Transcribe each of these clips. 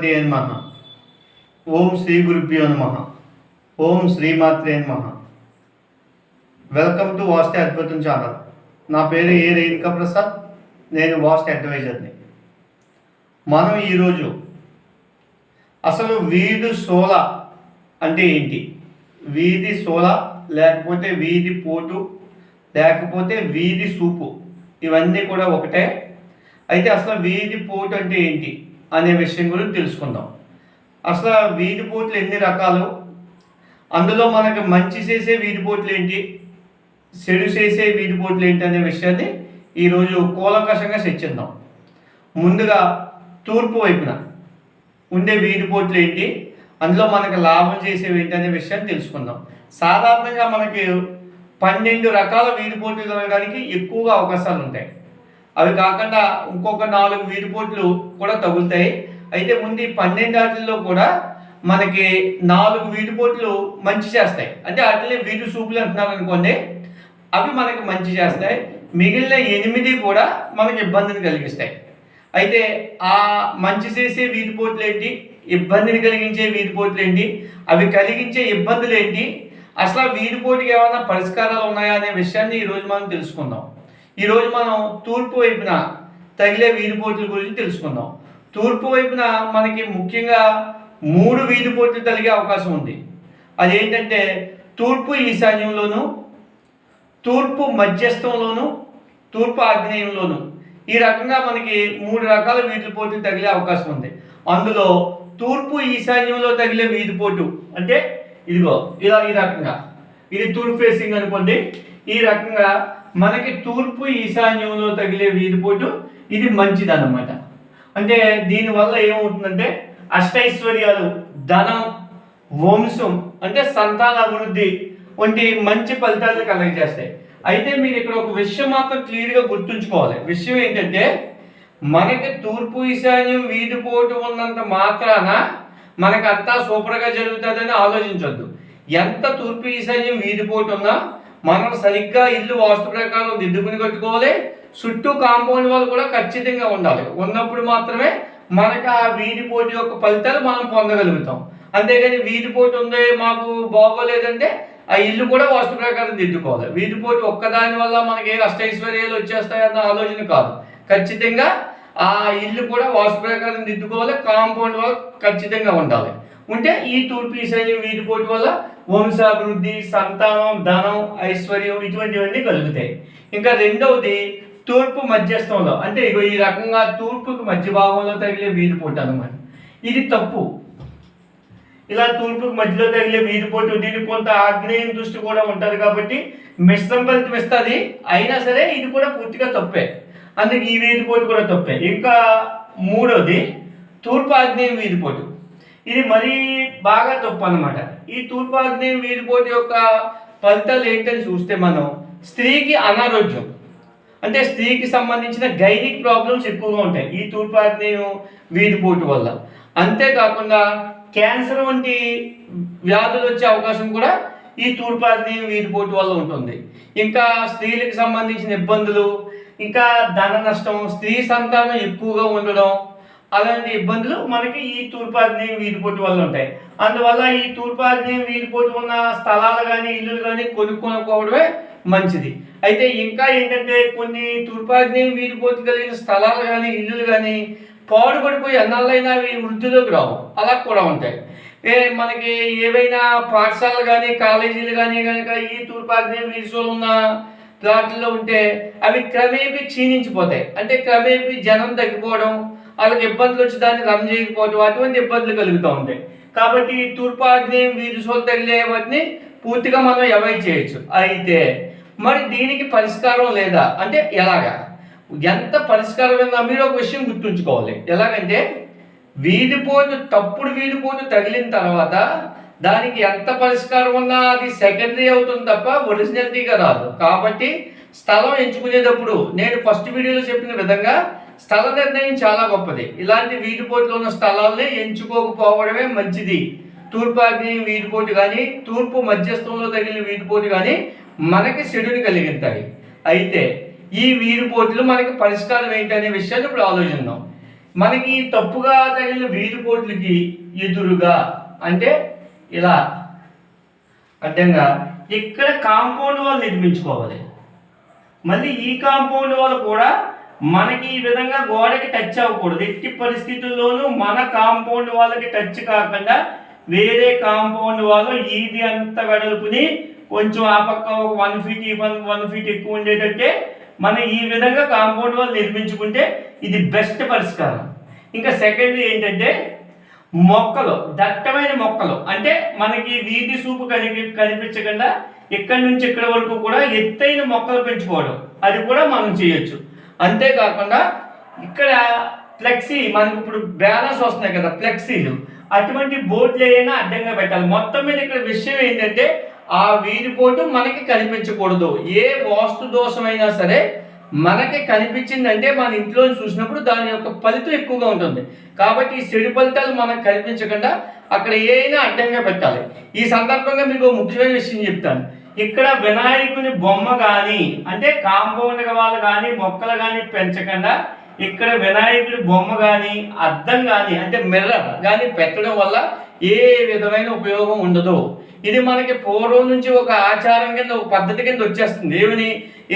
గణపతి నమ. ఓం శ్రీ గురుభ్యో నమ. ఓం శ్రీమాత్రే నమ. వెల్కమ్ టు వాస్తు అద్భుతం ఛానల్. నా పేరు ఏ రేణుకా ప్రసాద్. నేను వాస్ట్ అడ్వైజర్ని. మనం ఈరోజు అసలు వీధి సోల అంటే ఏంటి? వీధి సోల లేకపోతే వీధి పోటు లేకపోతే వీధి సూపు ఇవన్నీ కూడా ఒకటే. అయితే అసలు వీధి పోటు అంటే ఏంటి? అనే విషయం గురించి తెలుసుకుందాం. అసలు వీధి పోట్లు ఎన్ని రకాలు? అందులో మనకి మంచి చేసే వీధి పోట్లు ఏంటి? చెడు చేసే వీధి పోట్లు ఏంటి అనే విషయాన్ని ఈరోజు కూలంకషంగా చర్చిద్దాం. ముందుగా తూర్పు వైపున ఉండే వీధి పోట్లు ఏంటి? అందులో మనకు లాభం చేసేవి ఏంటి అనే విషయాన్ని తెలుసుకుందాం. సాధారణంగా మనకి పన్నెండు రకాల వీధి పోట్లు జరగడానికి ఎక్కువగా అవకాశాలు ఉంటాయి. అవి కాకుండా ఇంకొక నాలుగు వీడిపోట్లు కూడా తగులుతాయి. అయితే ముందు పన్నెండు ఆటల్లో కూడా మనకి నాలుగు వీడిపోట్లు మంచి చేస్తాయి. అంటే వాటిని వీధి సూపులు అంటున్నారు అనుకోండి అవి మనకి మంచి చేస్తాయి. మిగిలిన ఎనిమిది కూడా మనకి ఇబ్బందిని కలిగిస్తాయి. అయితే ఆ మంచి చేసే వీధిపోట్లు ఏంటి? ఇబ్బందిని కలిగించే వీధిపోట్లు ఏంటి? అవి కలిగించే ఇబ్బందులు ఏంటి? అసలు ఆ ఏమైనా పరిష్కారాలు ఉన్నాయా అనే విషయాన్ని ఈరోజు మనం తెలుసుకుందాం. ఈరోజు మనం తూర్పు వైపున తగిలే వీధి పోట్ల గురించి తెలుసుకుందాం. తూర్పు వైపున మనకి ముఖ్యంగా మూడు వీధి పోటీలు తగిలే అవకాశం ఉంది. అదేంటంటే తూర్పు ఈశాన్యంలోను తూర్పు మధ్యస్థంలోను తూర్పు ఆగ్నేయంలోను ఈ రకంగా మనకి మూడు రకాల వీధి పోటీలు తగిలే అవకాశం ఉంది. అందులో తూర్పు ఈశాన్యంలో తగిలే వీధి పోటు అంటే ఇదిగో ఇలా ఈ రకంగా. ఇది తూర్పు ఫేసింగ్ అనుకోండి. ఈ రకంగా మనకి తూర్పు ఈశాన్యంలో తగిలే వీధిపోటు ఇది మంచిది అంటే దీనివల్ల ఏమవుతుందంటే అష్టైశ్వర్యాలు ధనం వంశం అంటే సంతాన అభివృద్ధి వంటి మంచి ఫలితాలు కలగజేస్తాయి. అయితే మీరు ఇక్కడ ఒక విషయం మాత్రం క్లియర్గా గుర్తుంచుకోవాలి. విషయం ఏంటంటే మనకి తూర్పు ఈశాన్యం వీధిపోటు ఉన్నంత మాత్రాన మనకు అంతా సూపర్గా జరుగుతుందని ఆలోచించొద్దు. ఎంత తూర్పు ఈశాన్యం వీధి పోటు మనం సరిగ్గా ఇల్లు వాస్తు ప్రకారం దిద్దుకుని కట్టుకోవాలి. చుట్టూ కాంపౌండ్ వాళ్ళు కూడా ఖచ్చితంగా ఉండాలి. ఉన్నప్పుడు మాత్రమే మనకు ఆ వీధిపోటీ యొక్క ఫలితాలు మనం పొందగలుగుతాం. అంతేగాని వీధిపోటు ఉంది మాకు బాగోలేదంటే ఆ ఇల్లు కూడా వాస్తు ప్రకారం దిద్దుకోవాలి. వీధిపోటీ ఒక్కదాని వల్ల మనకి ఏ అష్టైశ్వర్యాలు వచ్చేస్తాయన్న ఆలోచన కాదు. ఖచ్చితంగా ఆ ఇల్లు కూడా వాస్తు ప్రకారం దిద్దుకోవాలి. కాంపౌండ్ వాళ్ళు ఖచ్చితంగా ఉండాలి. ఉంటే ఈ తూర్పు ఈశాన్యం వీధి పోటీ వల్ల వంశాభివృద్ధి సంతానం ధనం ఐశ్వర్యం ఇటువంటివన్నీ కలుగుతాయి. ఇంకా రెండవది తూర్పు మధ్యస్థంలో అంటే ఇగో ఈ రకంగా తూర్పుకి మధ్య భాగంలో తగిలే వీధి పోటీ అనమాట ఇది తప్పు. ఇలా తూర్పుకి మధ్యలో తగిలే వీధి పోటీ దీనికి కొంత ఆగ్నేయం దృష్టి కూడా ఉంటుంది కాబట్టి మిశ్రమ ఫలితం ఇస్తుంది. అయినా సరే ఇది కూడా పూర్తిగా తప్పే. అందుకే ఈ వీధి పోటీ కూడా తప్పే. ఇంకా మూడోది తూర్పు ఆగ్నేయం వీధి పోటీ. ఇది మరీ బాగా తప్పు అన్నమాట. ఈ తూర్పు ఆగ్నేయం యొక్క ఫలితాలు ఏంటని చూస్తే మనం స్త్రీకి అనారోగ్యం. అంటే స్త్రీకి సంబంధించిన గైనిక్ ప్రాబ్లమ్స్ ఎక్కువగా ఉంటాయి ఈ తూర్పాగ్నేయం వీధిపోటు వల్ల. అంతేకాకుండా క్యాన్సర్ వంటి వ్యాధులు వచ్చే అవకాశం కూడా ఈ తూర్పాగ్నేయం వీధిపోటు వల్ల ఉంటుంది. ఇంకా స్త్రీలకు సంబంధించిన ఇబ్బందులు ఇంకా ధన నష్టం స్త్రీ సంతానం ఎక్కువగా ఉండడం అలాంటి ఇబ్బందులు మనకి ఈ తూర్పాగ్నేయం వీధిపోటు వల్ల ఉంటాయి. అందువల్ల ఈ తూర్పాగ్నేయం వీధిపోటు ఉన్న స్థలాలు కానీ ఇల్లులు కానీ కొనుక్కోకపోవడమే మంచిది. అయితే ఇంకా ఏంటంటే కొన్ని తూర్పాగ్నేయం వీధిపోటు కలిగిన స్థలాలు కానీ ఇల్లులు కానీ పాడుపడిపోయి ఎన్నాళ్ళైనా అవి వృద్ధిలోకి రావు. అలా కూడా ఉంటాయి. ఏ మనకి ఏవైనా పాఠశాలలు కానీ కాలేజీలు కానీ కనుక ఈ తూర్పాగ్నేయం వీధిలో ఉన్న ప్లాట్లలో ఉంటే అవి క్రమేపీ క్షీణించిపోతాయి. అంటే క్రమేపీ జనం తగ్గిపోవడం వాళ్ళకి ఇబ్బందులు వచ్చి దాన్ని రన్ చేయకపోవడం అటువంటి ఇబ్బందులు కలుగుతూ ఉంటాయి. కాబట్టి తూర్పు ఆగ్నేయం వీధి సోలు తగిలే వాటిని పూర్తిగా మనం అవాయిడ్ చేయొచ్చు. అయితే మరి దీనికి పరిష్కారం లేదా? అంటే ఎలాగా? ఎంత పరిష్కారం ఉందో మీరు ఒక విషయం గుర్తుంచుకోవాలి. ఎలాగంటే వీధిపోటు తప్పుడు వీధిపోటు తగిలిన తర్వాత దానికి ఎంత పరిష్కారం ఉన్నా అది సెకండరీ అవుతుంది తప్ప ఒరిజినాలిటీగా రాదు. కాబట్టి స్థలం ఎంచుకునేటప్పుడు నేను ఫస్ట్ వీడియోలో చెప్పిన విధంగా స్థల నిర్ణయం చాలా గొప్పది. ఇలాంటి వీధిపోటులో ఉన్న స్థలాల్ని ఎంచుకోకపోవడమే మంచిది. తూర్పు ఆగ్నేయం వీధిపోటు కానీ తూర్పు మధ్యస్థంలో తగిలిన వీధిపోటు కానీ మనకి చెడుని కలిగిస్తాయి అయితే ఈ వీధిపోటులు మనకి పరిష్కారం ఏంటనే విషయాన్ని ఇప్పుడు ఆలోచిద్దాం. మనకి తప్పుగా తగిలిన వీధిపోట్లకి ఎదురుగా అంటే ఇలా అడ్డంగా ఇక్కడ కాంపౌండ్ వాళ్ళు నిర్మించుకోవాలి. మళ్ళీ ఈ కాంపౌండ్ వాళ్ళు కూడా మనకి ఈ విధంగా గోడకి టచ్ అవ్వకూడదు. ఎట్టి పరిస్థితుల్లోనూ మన కాంపౌండ్ వాళ్ళకి టచ్ కాకుండా వేరే కాంపౌండ్ వాళ్ళు ఇది అంత వెడల్పుని కొంచెం ఆ పక్క ఒక వన్ ఫీట్ ఈ వన్ వన్ ఫీట్ ఎక్కువ ఉండేటట్టే మనం ఈ విధంగా కాంపౌండ్ వాళ్ళు నిర్మించుకుంటే ఇది బెస్ట్ పరిష్కారం. ఇంకా సెకండ్ ఏంటంటే మొక్కలు దట్టమైన మొక్కలు. అంటే మనకి వీధి సూపు కనిపి కనిపించకుండా ఇక్కడి నుంచి ఇక్కడ వరకు కూడా ఎత్తైన మొక్కలు పెంచుకోవడం. అది కూడా మనం చేయొచ్చు. అంతేకాకుండా ఇక్కడ ఫ్లెక్సీ మనకి ఇప్పుడు బ్యానర్స్ వస్తున్నాయి కదా ఫ్లెక్సీలు. అటువంటి బోర్డులు ఏదైనా అడ్డంగా పెట్టాలి. మొత్తం మీద ఇక్కడ విషయం ఏంటంటే ఆ వీధి పోటు మనకి కనిపించకూడదు. ఏ వాస్తు దోషమైనా సరే మనకి కనిపించిందంటే మన ఇంట్లో చూసినప్పుడు దాని యొక్క ఫలితం ఎక్కువగా ఉంటుంది. కాబట్టి ఈ చెడు ఫలితాలు మనకు కనిపించకుండా అక్కడ ఏదైనా అడ్డంగా పెట్టాలి. ఈ సందర్భంగా మీకు ముఖ్యమైన విషయం చెప్తాను. ఇక్కడ వినాయకుని బొమ్మ కానీ అంటే కాంపౌండ్ వాళ్ళు కానీ మొక్కలు కానీ పెంచకుండా ఇక్కడ వినాయకుడి బొమ్మ కానీ అద్దం కానీ అంటే మిర్రర్ కానీ పెట్టడం వల్ల ఏ విధమైన ఉపయోగం ఉండదు. ఇది మనకి పూర్వం నుంచి ఒక ఆచారం కింద ఒక పద్ధతి కింద వచ్చేస్తుంది. ఏమని?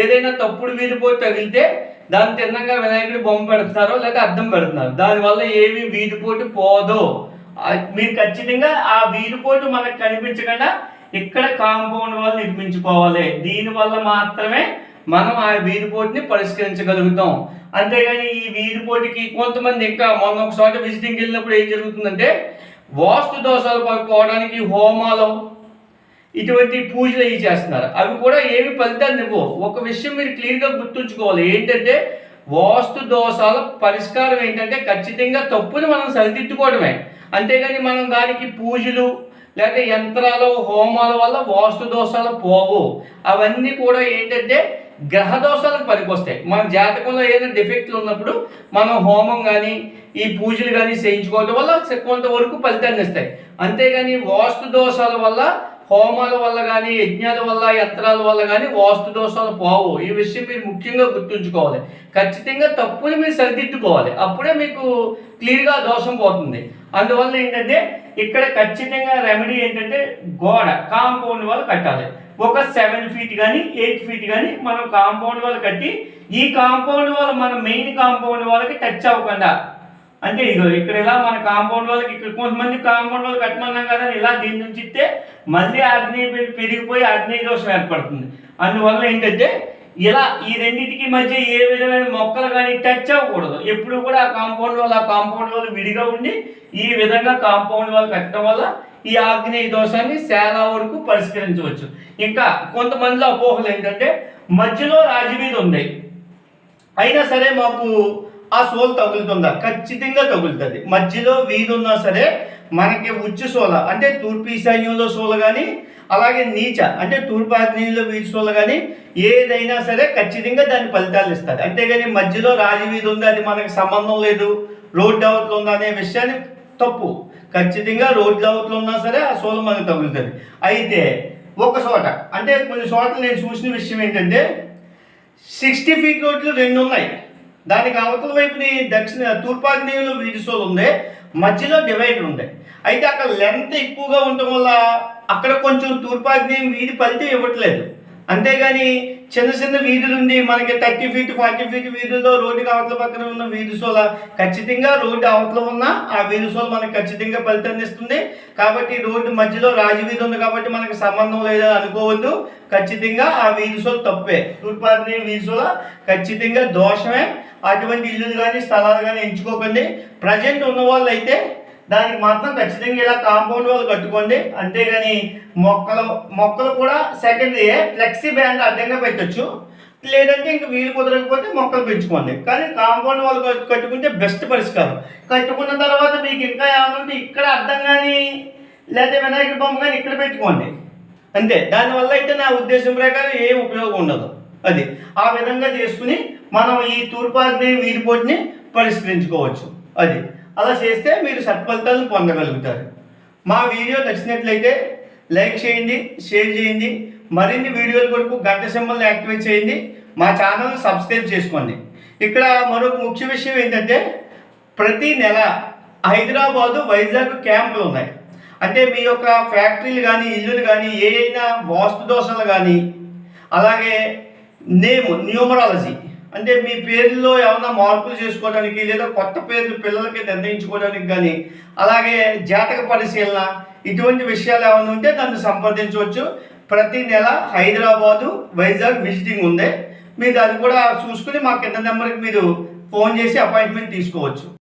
ఏదైనా తప్పుడు వీధిపోయి తగిలితే దాని తిన్నంగా వినాయకుడి బొమ్మ పెడుతున్నారు లేదా అద్దం పెడుతున్నారు. దానివల్ల ఏమి వీధిపోటు పోదు. మీరు ఖచ్చితంగా ఆ వీధిపోటు మనకు కనిపించకుండా ఇక్కడ కాంపౌండ్ వాళ్ళు నిర్మించుకోవాలి. దీనివల్ల మాత్రమే మనం ఆ వీధిపోటుని పరిష్కరించగలుగుతాం. అంతేగాని ఈ వీధిపోటుకి కొంతమంది ఇంకా మొన్న ఒక చోట విజిటింగ్ వెళ్ళినప్పుడు ఏం జరుగుతుందంటే వాస్తు దోషాలు పడుకోవడానికి హోమాలు ఇటువంటి పూజలు అవి చేస్తున్నారు. అవి కూడా ఏమి ఫలితాన్ని ఇవ్వవు. ఒక విషయం మీరు క్లియర్గా గుర్తుంచుకోవాలి. ఏంటంటే వాస్తు దోషాల పరిష్కారం ఏంటంటే ఖచ్చితంగా తప్పుని మనం సరిదిద్దుకోవడమే. అంతేగాని మనం దానికి పూజలు లేకపోతే యంత్రాలు హోమాల వల్ల వాస్తు దోషాలు పోవు. అవన్నీ కూడా ఏంటంటే గ్రహ దోషాలకు పనికొస్తాయి. మన జాతకంలో ఏదైనా డిఫెక్ట్లు ఉన్నప్పుడు మనం హోమం కానీ ఈ పూజలు కానీ చేయించుకోవడం వల్ల కొంతవరకు ఫలితాన్ని ఇస్తాయి. అంతేగాని వాస్తు దోషాల వల్ల హోమాల వల్ల కానీ యజ్ఞాల వల్ల యంత్రాల వల్ల కానీ వాస్తు దోషాలు పోవు. ఈ విషయం మీరు ముఖ్యంగా గుర్తుంచుకోవాలి. ఖచ్చితంగా తప్పుని మీరు సరిదిద్దుకోవాలి. అప్పుడే మీకు క్లియర్గా దోషం పోతుంది. అందువల్ల ఏంటంటే ఇక్కడ ఖచ్చితంగా రెమెడీ ఏంటంటే గోడ కాంపౌండ్ వాళ్ళు కట్టాలి. ఒక సెవెన్ ఫీట్ కానీ ఎయిట్ ఫీట్ కానీ మనం కాంపౌండ్ వాళ్ళు కట్టి ఈ కాంపౌండ్ వాళ్ళు మన మెయిన్ కాంపౌండ్ వాళ్ళకి టచ్ అవ్వకుండా అంటే ఇగో ఇక్కడ ఇలా మన కాంపౌండ్ వాళ్ళకి ఇక్కడ కొంతమంది కాంపౌండ్ వాళ్ళు కట్టమన్నాం కదా ఇలా దీని నుంచి ఇస్తే మళ్ళీ అగ్ని పెరిగిపోయి అగ్ని దోషం ఏర్పడుతుంది. అందువల్ల ఏంటంటే ఇలా ఈ రెండింటికి మధ్య ఏ విధమైన మొక్కలు కానీ టచ్ అవ్వకూడదు. ఎప్పుడు కూడా ఆ కాంపౌండ్ వల్ల ఆ కాంపౌండ్ వల్ల విడిగా ఉండి ఈ విధంగా కాంపౌండ్ వల్ల కట్టడం వల్ల ఈ ఆగ్నేయ దోషాన్ని చాలా వరకు పరిష్కరించవచ్చు. ఇంకా కొంతమందిలో అపోహలు ఏంటంటే మధ్యలో రాజవీధి ఉంది. అయినా సరే మాకు ఆ సోల్ తగులుతుందా? ఖచ్చితంగా తగులుతుంది. మధ్యలో వీధి ఉన్నా సరే మనకి ఉచ్చు సోల అంటే తూర్పు ఈశాన్యంలో సోల కానీ అలాగే నీచ అంటే తూర్పు ఆగ్నేయంలో వీధి కానీ ఏదైనా సరే ఖచ్చితంగా దాని ఫలితాలు ఇస్తుంది అంతేగాని మధ్యలో రాజవీధి ఉంది అది మనకి సంబంధం లేదు రోడ్డు అవతలు ఉందా అనే విషయాన్ని తప్పు. ఖచ్చితంగా రోడ్డు అవతలు ఉన్నా సరే ఆ సోల మనకు తగులుతుంది. అయితే ఒక చోట అంటే కొన్ని చోట్ల నేను చూసిన విషయం ఏంటంటే సిక్స్టీ ఫీట్ రోడ్లు రెండు ఉన్నాయి. దానికి అవతల వైపుని దక్షిణ తూర్పాగ్నేయంలో వీధిసోలు ఉంది మధ్యలో డివైడర్ ఉంది. అయితే అక్కడ లెంత్ ఎక్కువగా ఉండటం వల్ల అక్కడ కొంచెం తూర్పాగ్నేయం వీధి ఫలితం ఇవ్వట్లేదు. అంతేగాని చిన్న చిన్న వీధులు ఉంది మనకి థర్టీ ఫీట్ ఫార్టీ ఫీట్ వీధుల్లో రోడ్డుకి అవతల పక్కన ఉన్న వీధి సోల ఖచ్చితంగా రోడ్డు అవతల ఉన్న ఆ వీధి సోల మనకు ఖచ్చితంగా ఫలితాన్ని ఇస్తుంది కాబట్టి రోడ్డు మధ్యలో రాజవీధి ఉంది కాబట్టి మనకి సంబంధం లేదు అనుకోవద్దు. ఖచ్చితంగా ఆ వీధి సోల తప్పే. తూర్పాగ్నేయ వీధి సోల ఖచ్చితంగా దోషమే. అటువంటి ఇల్లులు కానీ స్థలాలు కానీ ఎంచుకోకండి. ప్రజెంట్ ఉన్న వాళ్ళు అయితే దానికి మాత్రం ఖచ్చితంగా ఇలా కాంపౌండ్ వాళ్ళు కట్టుకోండి. అంతేగాని మొక్కలు మొక్కలు కూడా సెకండ్ ఏ ఫ్లెక్సీ బ్యాండ్ అడ్డంగా పెట్టొచ్చు. లేదంటే ఇంక వీలు కుదరకపోతే మొక్కలు పెంచుకోండి. కానీ కాంపౌండ్ వాళ్ళు కట్టు- కట్టుకుంటే బెస్ట్ పరిష్కారం. కట్టుకున్న తర్వాత మీకు ఇంకా ఏమంటే ఇక్కడ అడ్డం కానీ లేకపోతే వినాయకుడి బొమ్మ కానీ ఇక్కడ పెట్టుకోండి. అంతే. దానివల్ల అయితే నా ఉద్దేశం ప్రకారం ఏం ఉపయోగం ఉండదు. అది. ఆ విధంగా చేసుకుని మనం ఈ తూర్పాగ్ని వీరిపోటుని పరిష్కరించుకోవచ్చు. అది. అలా చేస్తే మీరు సత్ఫలితాలను పొందగలుగుతారు. మా వీడియో నచ్చినట్లయితే లైక్ చేయండి షేర్ చేయండి మరిన్ని వీడియోల కొరకు గంట సింబల్ని యాక్టివేట్ చేయండి మా ఛానల్ని సబ్స్క్రైబ్ చేసుకోండి. ఇక్కడ మరొక ముఖ్య విషయం ఏంటంటే ప్రతి నెల హైదరాబాదు వైజాగ్ క్యాంపులు ఉన్నాయి. అంటే మీ యొక్క ఫ్యాక్టరీలు కానీ ఇల్లులు కానీ ఏ అయినా వాస్తు దోషాలు కానీ అలాగే నేమ్ న్యూమరాలజీ అంటే మీ పేర్లలో ఏమైనా మార్పులు చేసుకోవడానికి లేదా కొత్త పేర్లు పిల్లలకి నిర్ణయించుకోవడానికి కానీ అలాగే జాతక పరిశీలన ఇటువంటి విషయాలు ఏమైనా ఉంటే నన్ను సంప్రదించవచ్చు. ప్రతి నెల హైదరాబాదు వైజాగ్ విజిటింగ్ ఉంది. మీరు అది కూడా చూసుకుని మా కింద నెంబర్కి మీరు ఫోన్ చేసి అపాయింట్మెంట్ తీసుకోవచ్చు.